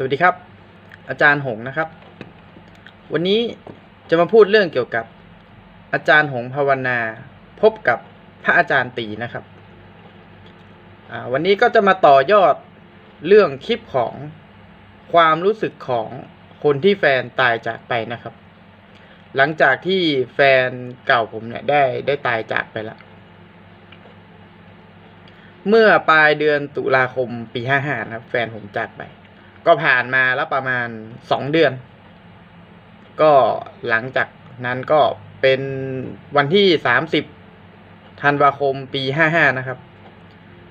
สวัสดีครับ อาจารย์หงนะครับ วันนี้จะมาพูดเรื่องเกี่ยวกับ อาจารย์หงภาวนา พบกับพระอาจารย์ตีนะครับวันนี้ก็จะมาต่อยอดเรื่องคลิปของความรู้สึกของคนที่แฟนตายจากไปนะครับ หลังจากที่แฟนเก่าผมเนี่ยได้ได้ตายจากไปแล้วเมื่อปลายเดือนตุลาคมปีห้าห้านะครับ แฟนผมจากไป ก็ผ่านมาแล้วประมาณสองเดือน ก็หลังจากนั้นก็เป็นวันที่สามสิบธันวาคมปีห้าห้านะครับ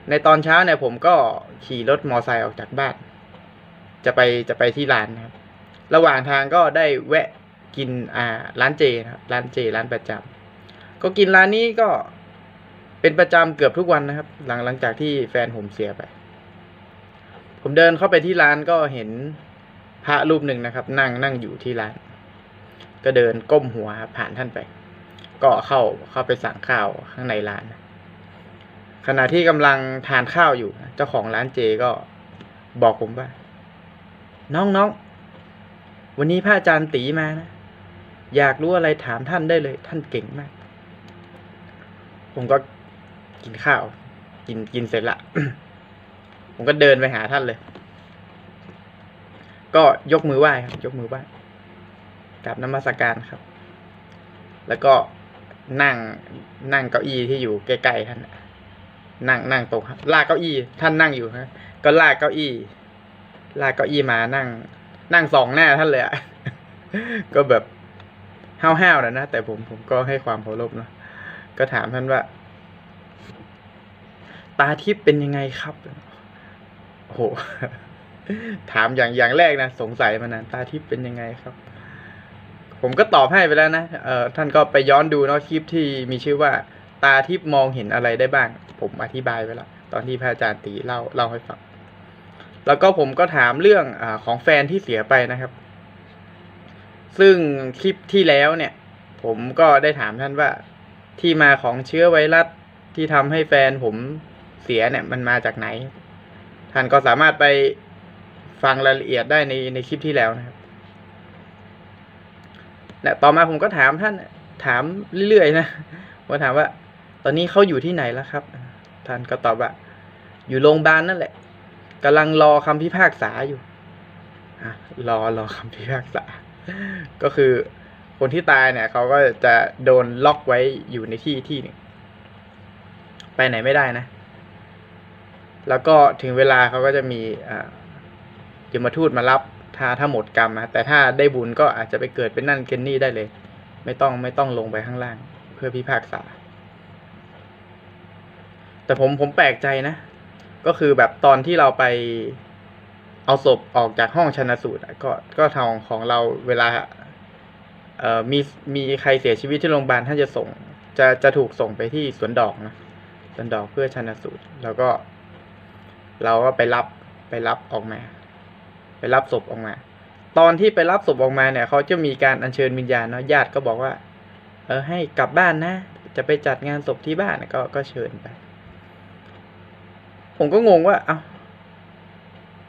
ในตอนเช้าเนี่ยผมก็ขี่รถมอไซค์ออกจากบ้าน จะไปจะไปที่ร้านนะครับ ระหว่างทางก็ได้แวะกินอ่าร้านเจนะครับร้านเจร้านประจำก็กินร้านนี้ก็เป็นประจำเกือบทุกวันนะครับ หลังหลังจากที่แฟนผมเสียไป ผมเดินเข้าไปที่ร้านก็เห็นพระรูปหนึ่งนะครับ นั่งนั่งอยู่ที่ร้าน ก็เดินก้มหัวผ่านท่านไป ก็เข้าเข้าไปสั่งข้าวข้างในร้าน ขณะที่กำลังทานข้าวอยู่ เจ้าของร้านเจก็บอกผมว่า น้องน้องวันนี้พระอาจารย์ตีมานะ อยากรู้อะไรถามท่านได้เลย ท่านเก่งมาก ผมก็กินข้าว กินกินเสร็จละ ผมก็เดินไปหาท่านเลย ก็ยกมือไหว้ครับ ยกมือไหว้กราบนมัสการครับ แล้วก็นั่งนั่งเก้าอี้ที่อยู่ใกล้ๆท่านนั่งนั่งตรงครับลากเก้าอี้ ท่านนั่งอยู่ฮะก็ลากเก้าอี้ ลากเก้าอี้มานั่ง นั่งสองหน้าท่านเลยอะก็แบบห้าวๆนะนะแต่ผมผมก็ให้ความเคารพเนะก็ถามท่านว่า ตาทิพย์เป็นยังไงครับ โอ้โหถามอย่างอย่างแรกนะสงสัยมานานตาทิพย์เป็นยังไงครับ ผมก็ตอบให้ไปแล้วนะเออท่านก็ไปย้อนดูเนาะคลิปที่มีชื่อว่า ตาทิพย์มองเห็นอะไรได้บ้าง ผมอธิบายไปแล้วตอนที่พระอาจารย์ตีเล่าเล่าให้ฟังแล้วก็ผมก็ถามเรื่องอของแฟนที่เสียไปนะครับ ซึ่งคลิปที่แล้วเนี่ย ผมก็ได้ถามท่านว่า ที่มาของเชื้อไวรัสที่ทำให้แฟนผมเสียเนี่ย มันมาจากไหน ท่านก็สามารถไปฟังรายละเอียดได้ในในคลิปที่แล้วนะครับและต่อมาผมก็ถามท่านถามเรื่อยๆนะว่าถามว่า ตอนนี้เขาอยู่ที่ไหนแล้วครับ ท่านก็ตอบว่า อยู่โรงพยาบาลนั่นแหละกำลังรอคำพิพากษาอยู่อรอรอคำพิพากษา ก็คือคนที่ตายเนี่ยเขาก็จะโดนล็อกไว้อยู่ในที่ที่หนึ่งไปไหนไม่ได้นะ แล้วก็ถึงเวลาเขาก็จะมีอยมทูตมารับถ้าถ้าหมดกรรมนะแต่ถ้าได้บุญก็อาจจะไปเกิดเป็นนั่นเกนนี่ได้เลย ไม่ต้องไม่ต้องลงไปข้างล่าง เพื่อพิพากษา แต่ผมผมแปลกใจนะ ก็คือแบบตอนที่เราไปเอาศพออกจากห้องชันสูตรอะก็ก็ทางของเราเวลาเอ่อมีมีใครเสียชีวิตที่โรงพยาบาลท่านจะส่ง จะจะถูกส่งไปที่สวนดอกนะสวนดอกเพื่อชันสูตร แล้วก็ เราก็ไปรับไปรับออกมา ไปรับศพออกมา ตอนที่ไปรับศพออกมาเนี่ยเขาจะมีการอัญเชิญวิญญาณเนาะญาติก็บอกว่า เออให้กลับบ้านนะ จะไปจัดงานศพที่บ้านก็ก็เชิญไป ผมก็งงว่า เอา้า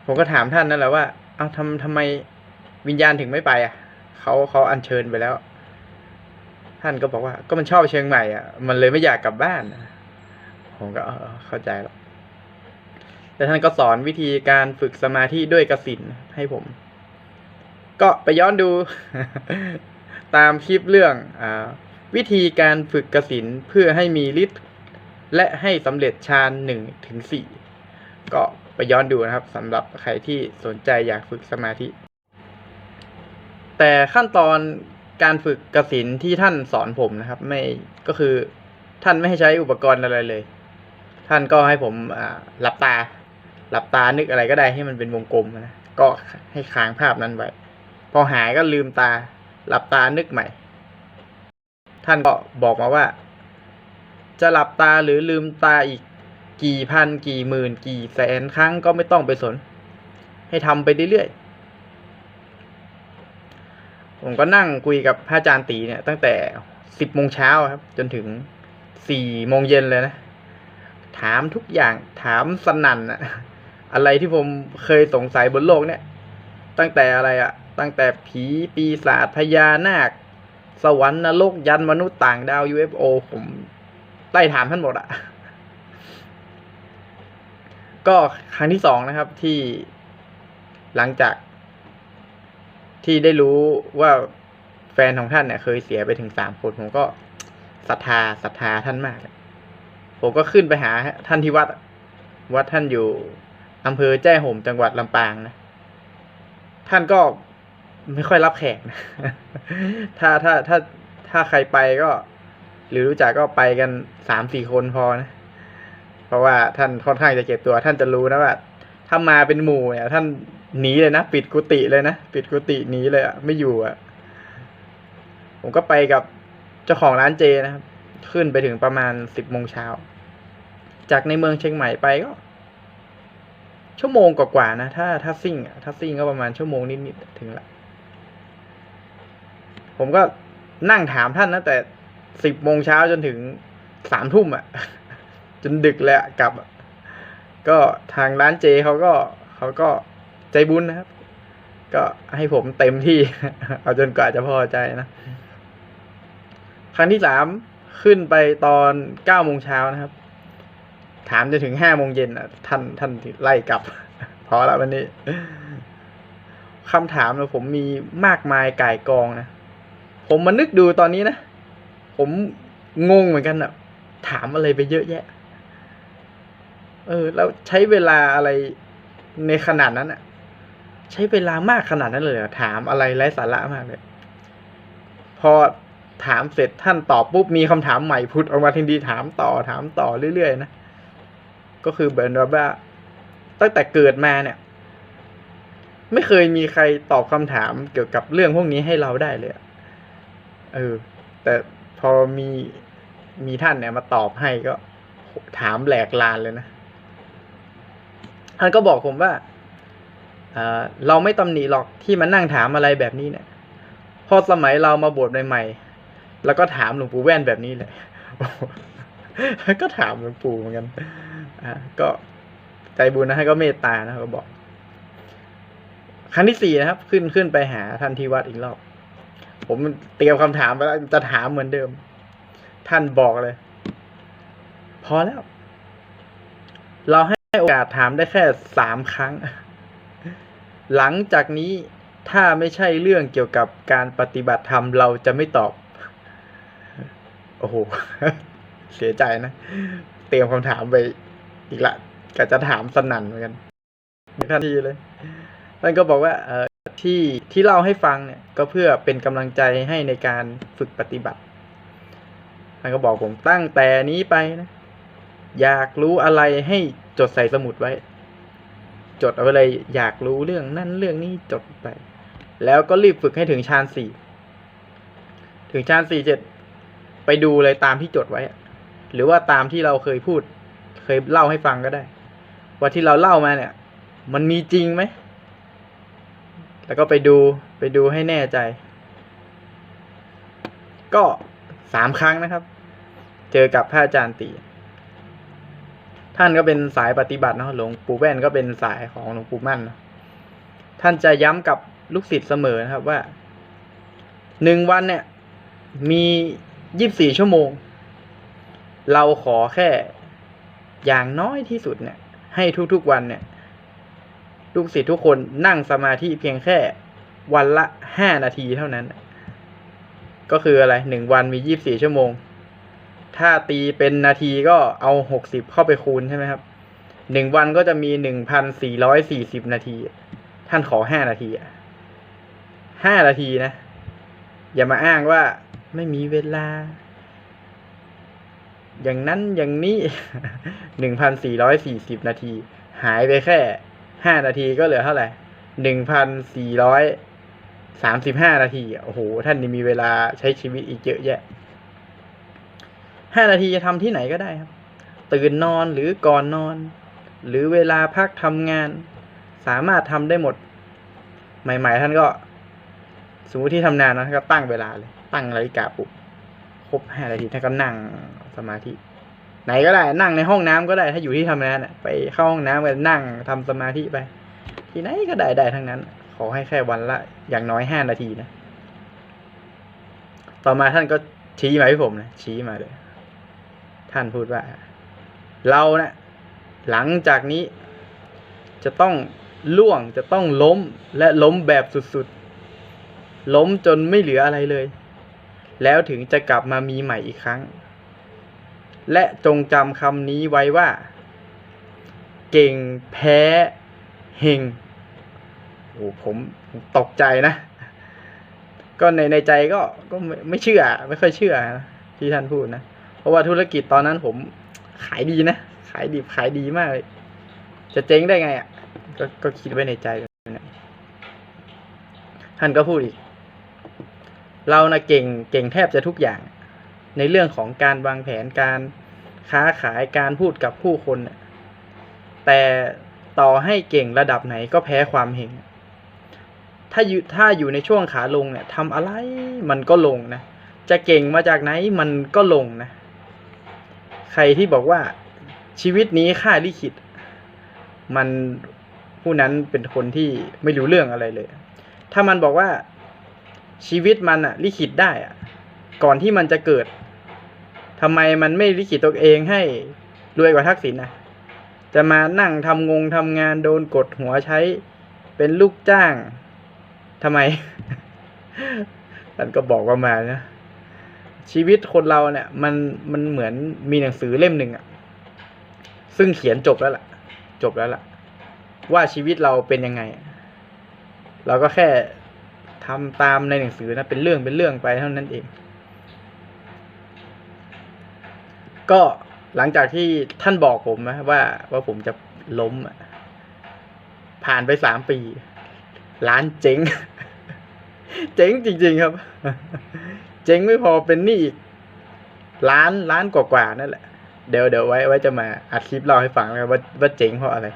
ผมก็ถามท่านนั่นแหละว่า เอาทำทำไมวิญญาณถึงไม่ไปอะเขาเขาอัญเชิญไปแล้ว ท่านก็บอกว่า ก็มันชอบเชียงใหม่อะ มันเลยไม่อยากกลับบ้านผมก็เข้าใจแล้ว แต่ท่านก็สอนวิธีการฝึกสมาธิด้วยกสินให้ผม ก็ไปย้อนดู ตามคลิปเรื่องอวิธีการฝึกกสินเพื่อให้มีฤทธิ์และให้สำเร็จฌานหนึ่งถึงสี่ก็ไปย้อนดูนะครับสำหรับใครที่สนใจอยากฝึกสมาธิ แต่ขั้นตอนการฝึกกสินที่ท่านสอนผมนะครับ ไม่ก็คือท่านไม่ให้ใช้อุปกรณ์อะไรเลย ท่านก็ให้ผมหลับตา หลับตานึกอะไรก็ได้ให้มันเป็นวงกลมนะก็ให้ค้างภาพนั้นไว้พอหายก็ลืมตา หลับตานึกใหม่ ท่านก็บอกมาว่า จะหลับตาหรือลืมตาอีกกี่พันกี่หมื่น กี่แสนครั้งก็ไม่ต้องไปสน ให้ทำไปเรื่อยๆผมก็นั่งคุยกับพระอาจารย์ตีเนี่ย ตั้งแต่สิบโมงเช้าครับ จนถึงสี่โมงเย็นเลยนะ ถามทุกอย่างถามสนั่นอะ อะไรที่ผมเคยสงสัยบนโลกเนี่ยตั้งแต่อะไรอะตั้งแต่ผีปีศาจพญานาค สวรรค์นรกยันมนุษย์ต่างดาว UFO ผมไล่ถามท่านหมดอะก็ครั้งที่สองนะครับที่หลังจาก ที่ได้รู้ว่าแฟนของท่านเนี่ยเคยเสียไปถึงสามคนผมก็ศรัทธาศรัทธาท่านมาก ผมก็ขึ้นไปหาท่านที่วัด วัดท่านอยู่ อำเภอแจ้ห่มจังหวัดลำปางนะ ท่านก็ไม่ค่อยรับแขกนะ ถ้าถ้าถ้าถ้าใครไปก็ หรือรู้จักก็ไปกันสามสี่คนพอนะ เพราะว่าท่านค่อนข้างจะเก็บตัว ท่านจะรู้นะว่าถ้ามาเป็นหมู่เนี่ย ท่านหนีเลยนะ ปิดกุฏิเลยนะ ปิดกุฏิหนีเลยอะไม่อยู่อะผมก็ไปกับเจ้าของร้านเจนะครับ ขึ้นไปถึงประมาณสิบโมงเช้า จากในเมืองเชียงใหม่ไปก็ ชั่วโมงกว่าๆนะ ถ้าถ้าซิ่งอะถ้าซิ่งก็ประมาณชั่วโมงนิดๆถึงละ ผมก็นั่งถามท่านนะแต่สิบโมงเช้าจนถึงสามทุ่มอะ จนดึกเลยอะกลับอะก็ทางร้านเจเขาก็เขาก็ใจบุญนะครับ ก็ให้ผมเต็มที่ เอาจนกว่าจะพอใจนะ ครั้งที่สามขึ้นไปตอนเก้าโมงเช้านะครับ ถามจนถึงห้าโมงเย็นอะ ท่านท่านไล่กลับ พอแล้ววันนี้คำถามเนี่ยผมมีมากมายก่ายกองนะ ผมมานึกดูตอนนี้นะ ผมงงเหมือนกันอะถามอะไรไปเยอะแยะ เออ แล้วใช้เวลาอะไรในขนาดนั้นอะใช้เวลามากขนาดนั้นเลยหรอถามอะไรไร้สาระมากเลยพอถามเสร็จท่านตอบปุ๊บมีคำถามใหม่พุดออกมาทันทีถามต่อถามต่อเรื่อยๆนะ ก็คือเหมือนว่าตั้งแต่เกิดมาเนี่ย ไม่เคยมีใครตอบคำถามเกี่ยวกับเรื่องพวกนี้ให้เราได้เลยเออ แต่พอมีมีท่านเนี่ยมาตอบให้ก็ถามแหลกลานเลยนะท่านก็บอกผมว่าเออเราไม่ตำหนิหรอกที่มานั่งถามอะไรแบบนี้เนี่ย พอสมัยเรามาบวชใหม่ๆแล้วก็ถามหลวงปู่แว่นแบบนี้เลย ก็ถามหลวงปู่เหมือนกัน อ่าก็ใจบุญนะให้ก็เมตตานะก็บอก ครั้งที่สี่นะครับ ขึ้นขึ้นไปหาท่านที่วัดอีกรอบ ผมเตรียมคำถามไปแล้วจะถามเหมือนเดิม ท่านบอกเลย พอแล้ว เราให้โอกาสถามได้แค่สามครั้ง หลังจากนี้ถ้าไม่ใช่เรื่องเกี่ยวกับการปฏิบัติธรรมเราจะไม่ตอบ โอ้โห เสียใจนะ เตรียมคำถามไป อีกละก็จะถามสนั่นเหมือนกันทันทีเลยท่านก็บอกว่าเออที่ที่เล่าให้ฟังเนี่ยก็เพื่อเป็นกำลังใจให้ในการฝึกปฏิบัติท่านก็บอกผมตั้งแต่นี้ไปนะอยากรู้อะไรให้จดใส่สมุดไว้ จดเอาไว้เลยอยากรู้เรื่องนั่นเรื่องนี้จดไป แล้วก็รีบฝึกให้ถึงฌานสี่ถึงฌานสี่เจ็ดไปดูเลยตามที่จดไว้ หรือว่าตามที่เราเคยพูด เคยเล่าให้ฟังก็ได้ ว่าที่เราเล่ามาเนี่ย มันมีจริงไหม แล้วก็ไปดูไปดูให้แน่ใจ ก็สามครั้งนะครับ เจอกับพระอาจารย์ตีท่านก็เป็นสายปฏิบัติเนาะหลวงปู่แว่นก็เป็นสายของหลวงปู่มั่นนะท่านจะย้ำกับลูกศิษย์เสมอนะครับว่าหนึ่งวันเนี่ย มียี่บสี่ชั่วโมง เราขอแค่ อย่างน้อยที่สุดเนี่ย ให้ทุกๆวันเนี่ย ลูกศิษย์ทุกคนนั่งสมาธิเพียงแค่วันละห้านาทีเท่านั้น ก็คืออะไรหนึ่งวันมียี่บสี่ชั่วโมง ถ้าตีเป็นนาทีก็เอาหกสิบเข้าไปคูณใช่ไหมครับหนึ่งวันก็จะมีหนึ่งพันสี่ร้อยสี่สิบนาที ท่านขอห้านาทีห้านาทีนะ อย่ามาอ้างว่าไม่มีเวลา อย่างนั้นอย่างนี้หนึ่งพันสี่ร้อยสี่สิบนาที หายไปแค่ห้านาทีก็เหลือเท่าไหร่หนึ่งพันสี่ร้อยสามสิบห้านาทีโอ้โห ท่านนี่มีเวลาใช้ชีวิตอีกเยอะแยะห้านาทีจะทำที่ไหนก็ได้ครับ ตื่นนอนหรือก่อนนอน หรือเวลาพักทำงาน สามารถทำได้หมด ใหม่ ๆ ท่านก็ สมมติที่ทำงานนะท่านก็ตั้งเวลาเลย ตั้งนาฬิกาปลุกครบห้านาทีท่านก็นั่ง สมาธิ ไหนก็ได้ นั่งในห้องน้ำก็ได้ ถ้าอยู่ที่ทำงานน่ะไปเข้าห้องน้ำก็นั่งทำสมาธิไป ที่ไหนก็ได้ได้ทั้งนั้นขขอให้แค่วันละ อย่างน้อยห้านาทีนะ ต่อมาท่านก็ชี้มาให้ผมนะชี้มาเลย ท่านพูดว่า เรานะ่ะหลังจากนี้ จะต้องล่วงจะต้องล้มและล้มแบบสุดๆ ล้มจนไม่เหลืออะไรเลย แล้วถึงจะกลับมามีใหม่อีกครั้ง และจงจำคำนี้ไว้ว่า เก่งแพ้เฮงโอ้ผมตกใจนะ ก็ในในใจก็ก็ไม่ไม่เชื่อ ไม่ค่อยเชื่อนะที่ท่านพูดนะ เพราะว่าธุรกิจตอนนั้นผมขายดีนะ ขายดีขายดีมากเลย จะเจ๊งได้ไงอะก็ก็คิดไว้ในใจนะท่านก็พูดอีก เรานะเก่งเก่งแทบจะทุกอย่าง ในเรื่องของการวางแผนการค้าขายการพูดกับผู้คน แต่ต่อให้เก่งระดับไหนก็แพ้ความเฮงถ้าอยู่ถ้าอยู่ในช่วงขาลงเนี่ยทำอะไรมันก็ลงนะ จะเก่งมาจากไหนมันก็ลงนะ ใครที่บอกว่าชีวิตนี้ค่าลิขิต มันผู้นั้นเป็นคนที่ไม่รู้เรื่องอะไรเลย ถ้ามันบอกว่าชีวิตมันอะลิขิตได้อะก่อนที่มันจะเกิด ทำไมมันไม่ลิขิตตัวเองให้รวยกว่าทักษิณนะจะมานั่งทำงงทำงานโดนกดหัวใช้เป็นลูกจ้างทำไมท่านก็บอกว่ามานะชีวิตคนเราเนี่ย มันมันเหมือนมีหนังสือเล่มหนึ่งอะซึ่งเขียนจบแล้วล่ะ จบแล้วล่ะ ว่าชีวิตเราเป็นยังไง เราก็แค่ทำตามในหนังสือนะเป็นเรื่องเป็นเรื่องไปเท่านั้นเอง ก็หลังจากที่ท่านบอกผมนะว่าว่าผมจะล้มผ่านไปสามปี ร้านเจ๊ง เจ๊งจริง ๆ ครับ เจ๊งไม่พอเป็นหนี้อีกล้านล้านกว่าๆนั่นแหละ เดี๋ยวเดี๋ยวไว้ไว้จะมาอัดคลิปเล่าให้ฟังนะครับว่าว่าเจ๊งเพราะอะไร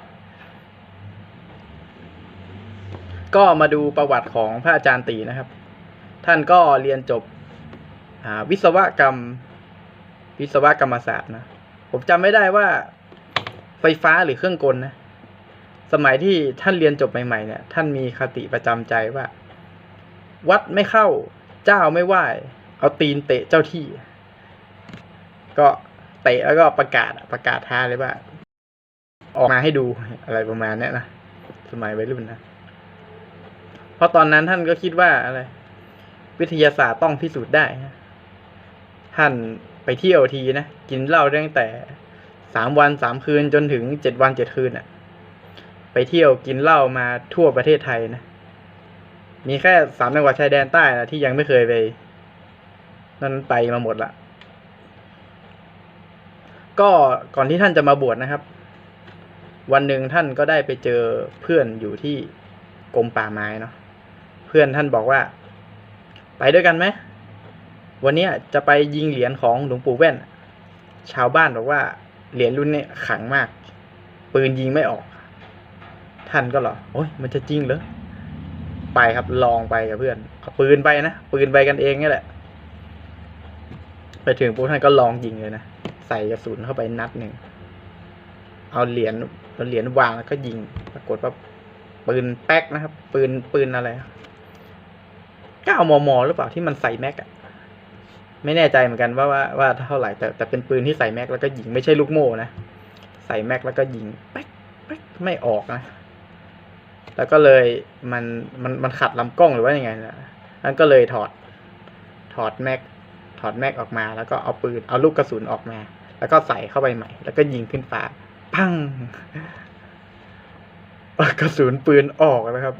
ก็มาดูประวัติของพระอาจารย์ตีนะครับ ท่านก็เรียนจบวิศวกรรม วิศวกรรมศาสตร์นะ ผมจำไม่ได้ว่าไฟฟ้าหรือเครื่องกลนะ สมัยที่ท่านเรียนจบใหม่ๆเนี่ย ท่านมีคติประจำใจว่า วัดไม่เข้าเจ้าไม่ไหวเอาตีนเตะเจ้าที่ ก็เตะแล้วก็ประกาศประกาศท้าเลยว่า ออกมาให้ดูอะไรประมาณเนี้ยนะสมัยวัยรุ่นนะเพราะตอนนั้นท่านก็คิดว่าอะไร วิทยาศาสตร์ต้องพิสูจน์ได้ ท่าน ไปเที่ยวทีนะ กินเหล้าตั้งแต่สามวันสามคืนจนถึงเจ็ดวันเจ็ดคืนอะ ไปเที่ยวกินเหล้ามาทั่วประเทศไทยนะ มีแค่สามจังหวัดชายแดนใต้นะที่ยังไม่เคยไป นั่นไปมาหมดละก็ก่อนที่ท่านจะมาบวชนะครับ วันหนึ่งท่านก็ได้ไปเจอเพื่อนอยู่ที่กรมป่าไม้เนาะเพื่อนท่านบอกว่า ไปด้วยกันไหม วันนี้จะไปยิงเหรียญของหลวงปู่แว่น ชาวบ้านบอกว่าเหรียญรุ่นนี้ขังมาก ปืนยิงไม่ออก ท่านก็หรอโอ้ยมันจะจริงเหรอไปครับลองไปกับเพื่อนเอาปืนไปนะปืนไปกันเองนี่แหละ ไปถึงปุ๊บท่านก็ลองยิงเลยนะใส่กระสุนเข้าไปนัดหนึ่งเอาเหรียญเอาเหรียญวางแล้วก็ยิง ปรากฏว่าปืนแป๊กนะครับ ปืนปืนอะไรเก้ามมหรือเปล่าที่มันใส่แม็กอะ ไม่แน่ใจเหมือนกันว่าว่าว่าเท่าไหร่แต่แต่เป็นปืนที่ใส่แม็กแล้วก็ยิงไม่ใช่ลูกโม่นะใส่แม็กแล้วก็ยิงแป๊กแป๊กไม่ออกนะแล้วก็เลยมันมันมันขัดลำกล้องหรือว่ายังไงนะนั่นก็เลยถอดถอดแม็กถอดแม็กออกมา แล้วก็เอาปืนเอาลูกกระสุนออกมา แล้วก็ใส่เข้าไปใหม่ แล้วก็ยิงขึ้นฟ้า พังกระสุนปืนออกนะครับ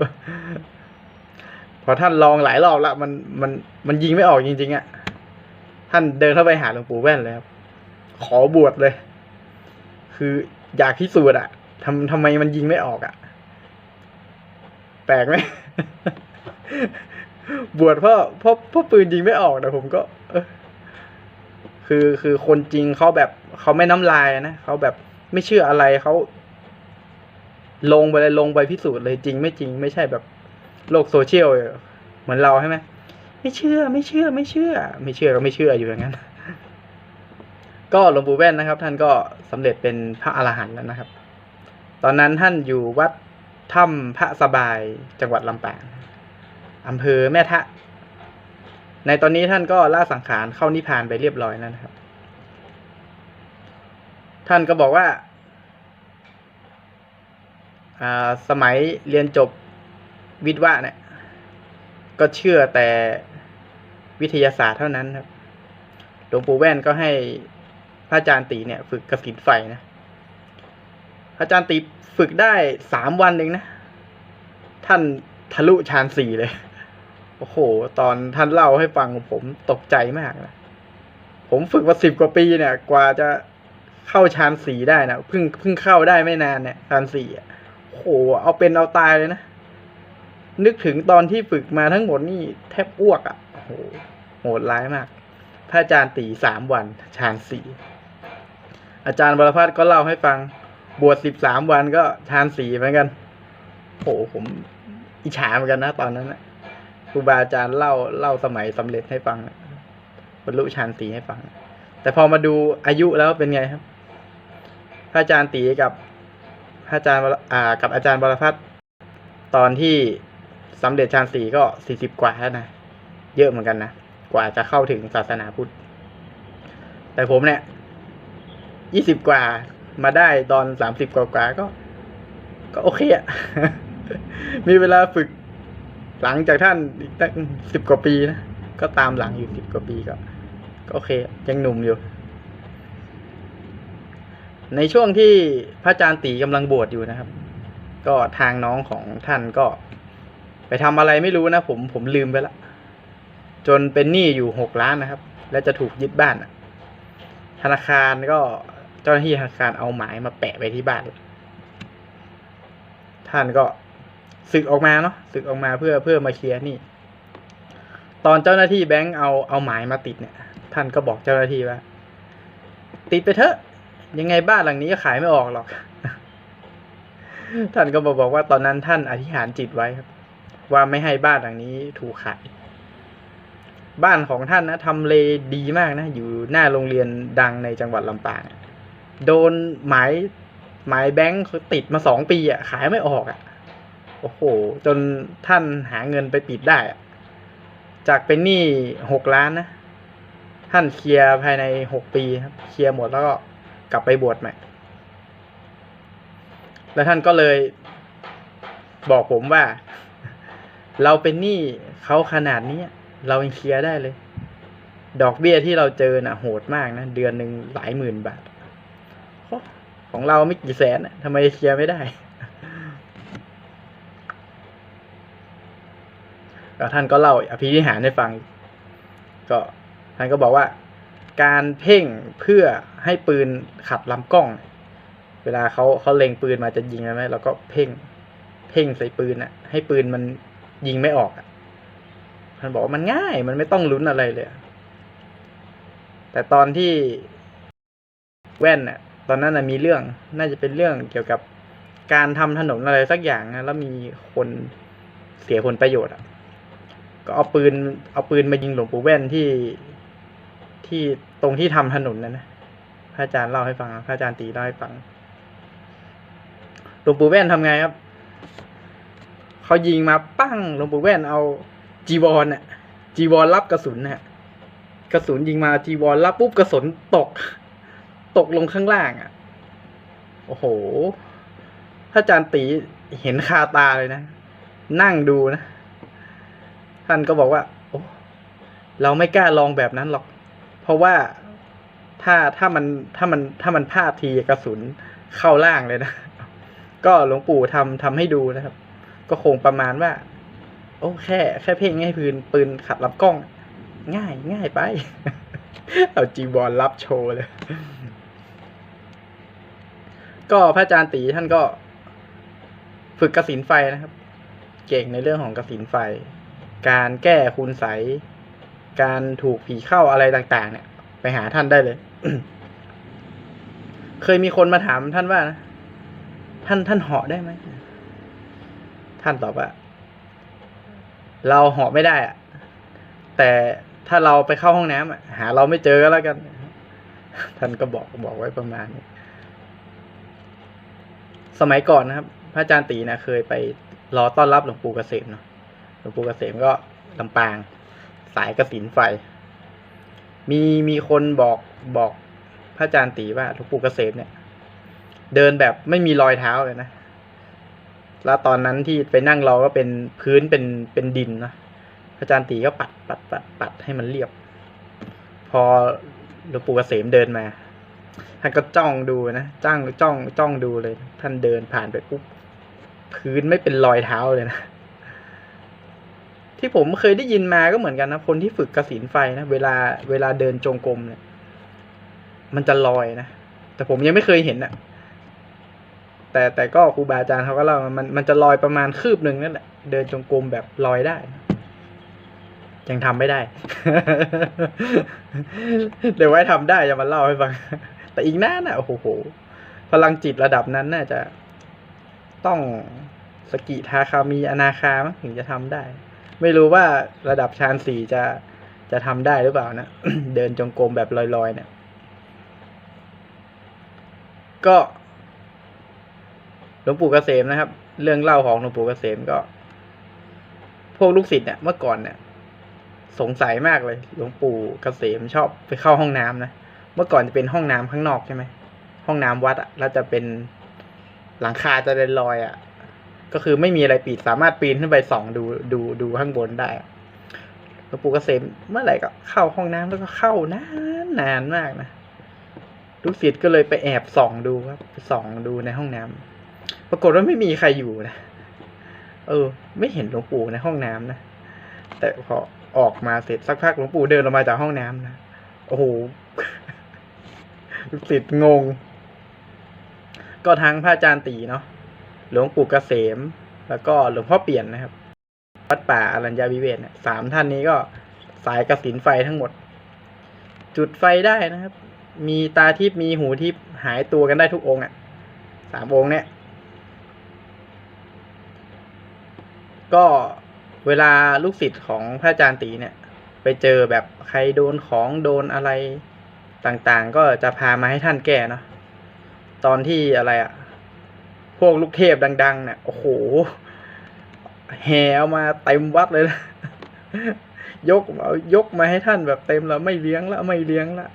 พอท่านลองหลายรอบละมันมันมันยิงไม่ออกจริงๆอะ่ะ ท่านเดินเข้าไปหาหลวงปู่แว่นเลยครับ ขอบวชเลย คืออยากพิสูจน์อะทำทำไมมันยิงไม่ออกอะแปลกไหมบวชเพราะเพราะเพราะปืนยิงไม่ออกแต่ผมก็คือคือคนจริงเขาแบบเขาไม่น้ำลายนะเขาแบบไม่เชื่ออะไรเขาลงไปเลยลงไปพิสูจน์เลยจริงไม่จริงไม่ใช่แบบโลกโซเชียลเหมือนเราใช่ไหม ไม่เชื่อไม่เชื่อไม่เชื่อ ไม่เชื่อก็ไม่เชื่ออยู่อย่างนั้น ก็หลวงปู่แว่นนะครับ ท่านก็สำเร็จเป็นพระอรหันต์แล้วนะครับ ตอนนั้นท่านอยู่วัดถ้ำพระสบายจังหวัดลำปางอำเภอแม่ทะ ในตอนนี้ท่านก็ล่าสังขารเข้านิพพานไปเรียบร้อยแล้วนะครับ ท่านก็บอกว่าอ่าสมัยเรียนจบวิทย์วะเนี่ย ก็เชื่อแต่ วิทยาศาสตร์เท่านั้นครับ หลวงปู่แว่นก็ให้พระอาจารย์ตีเนี่ย ฝึกกระสินไฟนะ พระอาจารย์ตีฝึกได้สามวันเองนะ ท่านทะลุฌานสี่เลย โอ้โห ตอนท่านเล่าให้ฟังผมตกใจมากนะ ผมฝึกมาสิบกว่าปีเนี่ย กว่าจะเข้าฌานสี่ได้นะ เพิ่งเพิ่งเข้าได้ไม่นานเนี่ยฌานสี่โอ้โห เอาเป็นเอาตายเลยนะนึกถึงตอนที่ฝึกมาทั้งหมดนี่แทบอ้วกอะโอ้โห โหดร้ายมาก พระอาจารย์ตีสามวันฌานสี่อาจารย์บรพัฒน์ก็เล่าให้ฟัง บวชสิบสามวันก็ฌานสี่เหมือนกันโหผมอิจฉาเหมือนกันนะตอนนั้นนะครูบาอาจารย์เล่าเล่าสมัยสำเร็จให้ฟังบรรลุฌานสีให้ฟัง แต่พอมาดูอายุแล้วเป็นไงครับ พระอาจารย์ตีกับพระอาจารย์อ่า กับอาจารย์บรพัฒน์ตอนที่สำเร็จฌานสี่ก็สี่สิบกว่าแล้วนะ เยอะเหมือนกันนะ กว่าจะเข้าถึงศาสนาพุทธ แต่ผมเนี่ยยี่สิบกว่ามาได้ตอนสามสิบกว่าๆก็ ก็โอเคอะมีเวลาฝึกหลังจากท่านอีกตั้งสิบกว่าปีนะ ก็ตามหลังอยู่สิบกว่าปีก็ก็โอเค ยังหนุ่มอยู่ ในช่วงที่พระอาจารย์ตีกำลังบวชอยู่นะครับ ก็ทางน้องของท่านก็ ไปทำอะไรไม่รู้นะผมผมลืมไปละ จนเป็นหนี้อยู่หกล้านนะครับ และจะถูกยึดบ้านอะธนาคารก็เจ้าหน้าที่ธนาคารเอาหมายมาแปะไว้ที่บ้าน ท่านก็ศึกออกมาเนาะศึกออกมาเพื่อเพื่อมาเคลียร์นี่ ตอนเจ้าหน้าที่แบงค์เอาเอาหมายมาติดเนี่ย ท่านก็บอกเจ้าหน้าที่ว่า ติดไปเถอะ ยังไงบ้านหลังนี้ก็ขายไม่ออกหรอก ท่านก็บอกบอกว่าตอนนั้นท่านอธิษฐานจิตไว้ครับ ว่าไม่ให้บ้านหลังนี้ถูกขาย บ้านของท่านนะทำเลดีมากนะ อยู่หน้าโรงเรียนดังในจังหวัดลำปาง โดนหมายหมายแบงค์ติดมาสองปีอะ ขายไม่ออกอะ โอ้โห จนท่านหาเงินไปปิดได้ จากเป็นหนี้หกล้านนะ ท่านเคลียร์ภายในหกปีครับ เคลียร์หมดแล้วก็กลับไปบวชใหม่ แล้วท่านก็เลยบอกผมว่า เราเป็นหนี้เขาขนาดนี้ เรายังเคลียร์ได้เลย ดอกเบี้ยที่เราเจอน่ะ โหดมากนะ เดือนหนึ่งหลายหมื่นบาท ของเราไม่กี่แสนน่ะทำไมเคลียร์ไม่ได้แล้วท่านก็เล่าอภินิหารให้ฟัง ก็ท่านก็บอกว่า การเพ่งเพื่อให้ปืนขัดลำกล้อง เวลาเขาเขาเล็งปืนมาจะยิงใช่ไหมเราก็เพ่ง เพ่งใส่ปืนอะให้ปืนมันยิงไม่ออกอะ ท่านบอกมันง่ายมันไม่ต้องลุ้นอะไรเลย แต่ตอนที่แว่นอะตอนนั้นนะมีเรื่องน่าจะเป็นเรื่องเกี่ยวกับการทำถนนอะไรสักอย่างนะแล้วมีคนเสียผลประโยชน์อะก็เอาปืน เอาปืนมายิงหลวงปู่แว่นที่ที่ตรงที่ทำถนนนั่นนะพระอาจารย์เล่าให้ฟังพระอาจารย์ตีเล่าให้ฟังหลวงปู่แว่นทำไงครับเขายิงมาปั้งหลวงปู่แว่นเอา จีวรน่ะ จีวรรับกระสุนน่ะกระสุนยิงมาจีวรรับปุ๊บกระสุนตก ตกลงข้างล่างอะ โอ้โหพระอาจารย์ตีเห็นคาตาเลยนะ นั่งดูนะ ท่านก็บอกว่าโอ้เราไม่กล้าลองแบบนั้นหรอก เพราะว่าถ้าถ้ามันถ้ามันถ้ามันพลาดทีกระสุนเข้าล่างเลยนะ ก็หลวงปู่ทำทำให้ดูนะครับ ก็คงประมาณว่า โอ้แค่แค่เพ่งให้ปืนปืนขัดลำกล้อง ง่ายง่ายไป เอาจีบอลรับโชว์เลย ก็พระอาจารย์ตีท่านก็ ฝึกกระสินไฟนะครับ เก่งในเรื่องของกระสินไฟ การแก้คุณใสยการถูกผีเข้าอะไรต่าง ๆ เนี่ย ไปหาท่านได้เลย เคยมีคนมาถามท่านว่านะท่านท่านเหาะได้ไหม ท่านตอบว่า เราหาะไม่ได้อะแต่ถ้าเราไปเข้าห้องน้ำอะหาเราไม่เจอก็แล้วกัน ท่านก็บอกบอกไว้ประมาณนี้สมัยก่อนนะครับ พระอาจารย์ตีนะเคยไปรอต้อนรับหลวงปู่เกษมเนาะหลวงปู่เกษมก็ลำปาง สายกระสินไฟ มีมีคนบอกบอกพระอาจารย์ตีว่าหลวงปู่เกษมเนี่ย เดินแบบไม่มีรอยเท้าเลยนะ แล้วตอนนั้นที่ไปนั่งรอก็เป็นพื้นเป็นเป็นดินนะพระอาจารย์ตีก็ปัดปัดปัดปัดให้มันเรียบ พอหลวงปู่เกษมเดินมาท่านก็จ้องดูนะจ้องจ้องจ้องดูเลย ท่านเดินผ่านไปปุ๊บพื้นไม่เป็นรอยเท้าเลยนะที่ผมเคยได้ยินมาก็เหมือนกันนะคนที่ฝึกกสินไฟนะเวลาเวลาเดินจงกรมเนี่ยมันจะลอยนะแต่ผมยังไม่เคยเห็นอะ แต่แต่ก็ครูบาอาจารย์เขาก็เล่ามันมันจะลอยประมาณคืบหนึ่งนั่นแหละเดินจงกรมแบบลอยได้ ยังทำไม่ได้ เดี๋ยวไว้ทำได้จะมาเล่าให้ฟัง แต่อีกนานอะโอ้โหพลังจิตระดับนั้นน่าจะต้องสกิทาคามีอนาคามถึงจะทำได้ ไม่รู้ว่าระดับฌานสี่จะจะทำได้หรือเปล่านะ เดินจงกรมแบบลอยๆเนี่ย ก็ หลวงปู่เกษมนะครับ เรื่องเล่าของหลวงปู่เกษมก็ พวกลูกศิษย์เนี่ยเมื่อก่อนเนี่ย สงสัยมากเลยหลวงปู่เกษมชอบไปเข้าห้องน้ำนะเมื่อก่อนจะเป็นห้องน้ำข้างนอกใช่ไหมห้องน้ำวัดอะแล้วจะเป็นหลังคาจะเป็นรอยอะก็คือไม่มีอะไรปิดสามารถปีนขึ้นไปส่องดูดูดูข้างบนได้หลวงปู่เกษมเมื่อไหร่ก็เข้าห้องน้ำแล้วก็เข้านานนานมากนะลูกศิษย์ก็เลยไปแอบส่องดูครับส่องดูในห้องน้ำ ปรากฏว่าไม่มีใครอยู่นะ เออ ไม่เห็นหลวงปู่ในห้องน้ำนะ แต่พอออกมาเสร็จสักพักหลวงปู่เดินออกมาจากห้องน้ำนะ โอ้โหลูกศิษย์งง ก็ทั้งพระอาจารย์ตีเนาะ หลวงปู่เกษม แล้วก็หลวงพ่อเปลี่ยนนะครับ วัดป่าอรัญญาวิเวศเนี่ยสามท่านนี้ก็สายกระสินไฟทั้งหมด จุดไฟได้นะครับ มีตาทิพย์มีหูทิพย์หายตัวกันได้ทุกองค์อะ่ะสามองค์เนี่ย ก็เวลาลูกศิษย์ของพระอาจารย์ตีเนี่ย ไปเจอแบบใครโดนของโดนอะไรต่างๆ ก็จะพามาให้ท่านแก้เนาะตอนที่อะไรอะ่ะพวกลูกเทพดัง ๆ เนี่ยโอ้โหแห่เอามาเต็มวัดเลยนะยกเอายกมาให้ท่านแบบเต็มแล้วไม่เลี้ยงแล้วไม่เลี้ยงแล้ว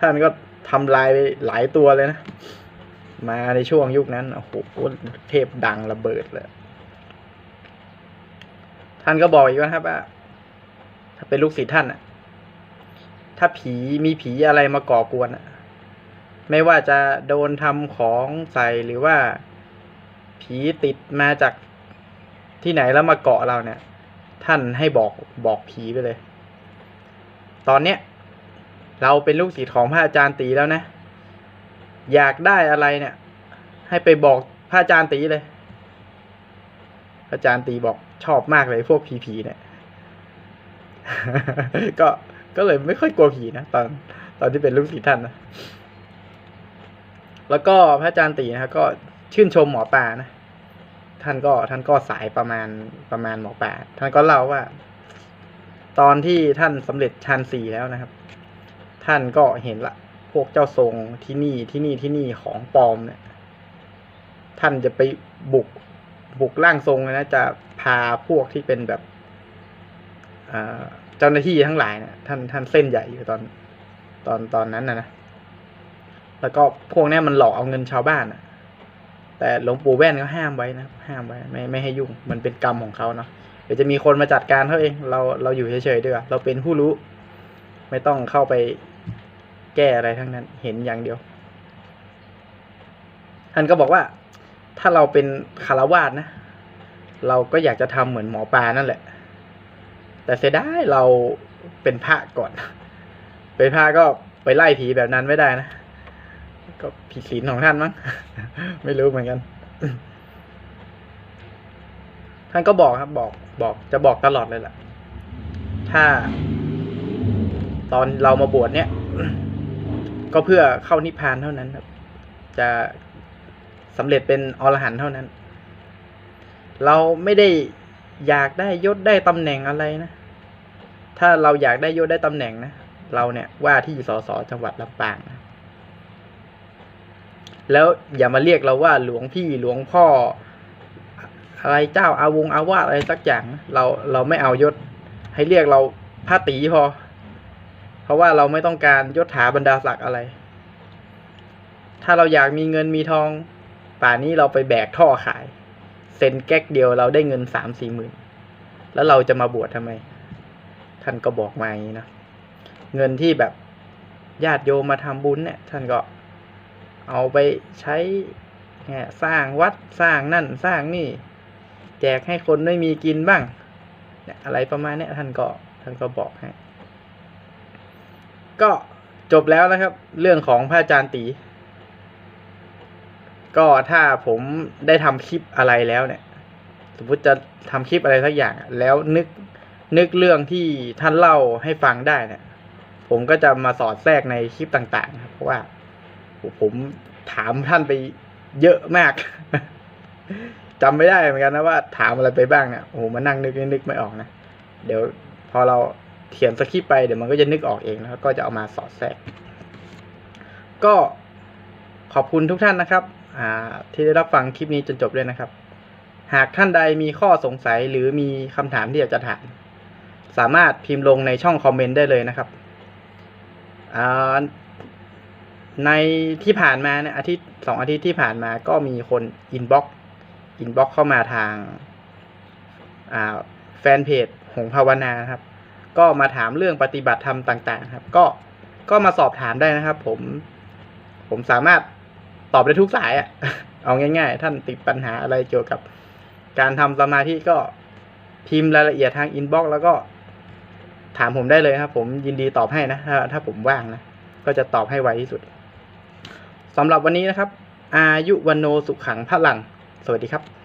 ท่านก็ทำลายไปหลายตัวเลยนะ มาในช่วงยุคนั้นโอ้โหเทพดังระเบิดเลย ท่านก็บอกอีกว่าครับว่า ถ้าเป็นลูกศิษย์ท่านอะถ้าผีมีผีอะไรมาก่อกวนอะไม่ว่าจะโดนทำของใส่หรือว่า ผีติดมาจากที่ไหนแล้วมาเกาะเราเนี่ย ท่านให้บอกบอกผีไปเลย ตอนเนี้ยเราเป็นลูกศิษย์ของพระอาจารย์ตีแล้วนะ อยากได้อะไรเนี่ย ให้ไปบอกพระอาจารย์ตีเลย อาจารย์ตีบอกชอบมากเลยพวกผีๆเนี่ย ก็ก็เลยไม่ค่อยกลัวผีนะตอนตอนที่เป็นลูกศิษย์ท่านนะแล้วก็พระอาจารย์ตีนะครับก็ชื่นชมหมอปลานะท่านก็ท่านก็สายประมาณประมาณหมอปลาท่านก็เล่าว่า ตอนที่ท่านสำเร็จชั้นสี่แล้วนะครับ ท่านก็เห็นละ พวกเจ้าทรงที่นี่ที่นี่ที่นี่ของปลอมเนี่ยท่านจะไปบุก บุกร่างทรงเลยนะจะพาพวกที่เป็นแบบเจ้าหน้าที่ทั้งหลายเนี่ยท่านท่านเส้นใหญ่อยู่ตอนตอนตอนนั้นนะนะแล้วก็พวกนี้มันหลอกเอาเงินชาวบ้านอะแต่หลวงปู่แว่นก็ห้ามไว้นะห้ามไว้ไม่ไม่ให้ยุ่ง มันเป็นกรรมของเขาเนาะเดี๋ยวจะมีคนมาจัดการเขาเองเราเราอยู่เฉยๆดีกว่าเราเป็นผู้รู้ ไม่ต้องเข้าไปแก้อะไรทั้งนั้น เห็นอย่างเดียวท่านก็บอกว่า ถ้าเราเป็นคารวาสนะ เราก็อยากจะทำเหมือนหมอปลานั่นแหละ แต่เสียดายเราเป็นพระก่อน เป็นพระก็ไปไล่ผีแบบนั้นไม่ได้นะ ก็ผิดศีลของท่านมั้ง ไม่รู้เหมือนกัน ท่านก็บอกครับ บอก บอก จะบอกตลอดเลยแหละ ถ้า ตอนเรามาบวชเนี่ย ก็เพื่อเข้านิพพานเท่านั้นครับ จะ สำเร็จเป็นอรหันต์เท่านั้น เราไม่ได้อยากได้ยศได้ตำแหน่งอะไรนะ ถ้าเราอยากได้ยศได้ตำแหน่งนะ เราเนี่ยว่าที่สสจังหวัดลำปางนะแล้วอย่ามาเรียกเราว่าหลวงพี่หลวงพ่อ อะไรเจ้าอาวงอาวาสอะไรสักอย่าง เราเราไม่เอายศ ให้เรียกเราพระตีพอ เพราะว่าเราไม่ต้องการยศถาบรรดาศักดิ์อะไร ถ้าเราอยากมีเงินมีทอง ป่านนี้เราไปแบกท่อขาย เซ็นแก๊กเดียวเราได้เงินสามสี่หมื่นแล้วเราจะมาบวชทำไม ท่านก็บอกมาอย่างนี้นะเงินที่แบบญาติโยมมาทำบุญเนี่ย ท่านก็เอาไปใช้สร้างวัดสร้างนั่นสร้างนี่ แจกให้คนไม่มีกินบ้างอะไรประมาณเนี้ยท่านก็ท่านก็บอกให้ก็จบแล้วนะครับ เรื่องของพระอาจารย์ตี ก็ถ้าผมได้ทำคลิปอะไรแล้วเนี่ย สมมติจะทำคลิปอะไรสักอย่าง แล้วนึกนึกเรื่องที่ท่านเล่าให้ฟังได้เนี่ย ผมก็จะมาสอดแทรกในคลิปต่างๆครับเพราะว่าผมถามท่านไปเยอะมากจำไม่ได้เหมือนกันนะว่าถามอะไรไปบ้างเนี่ยโอ้โหมานั่งนึกนึกไม่ออกนะเดี๋ยวพอเราเขียนสคริปต์ไปเดี๋ยวมันก็จะนึกออกเองแล้วก็จะเอามาสอดแทรก ก็ขอบคุณทุกท่านนะครับ ที่ได้รับฟังคลิปนี้จนจบเลยนะครับ หากท่านใดมีข้อสงสัยหรือมีคำถามที่อยากจะถาม สามารถพิมพ์ลงในช่องคอมเมนต์ได้เลยนะครับในที่ผ่านมาเนี่ยอาทิตย์สองอาทิตย์ที่ผ่านมาก็มีคนอินบ็อกอินบ็อกเข้ามาทางาแฟนเพจหงภาวนาครับ ก็มาถามเรื่องปฏิบัติธรรมต่าง ๆ ครับ ก็ก็มาสอบถามได้นะครับ ผม ผมสามารถ ตอบได้ทุกสายอะ่ะ เอาง่ายๆ ท่านติดปัญหาอะไรเกี่ยวกับ การทำสมาธิก็พิมพ์รายละเอียดทางอินบ็อกซ์แล้วก็ถามผมได้เลยครับ ผมยินดีตอบให้นะถ้าถ้าผมว่างนะ ก็จะตอบให้ไวที่สุดสำหรับวันนี้นะครับ อายุวันโนสุขขังพลัง สวัสดีครับ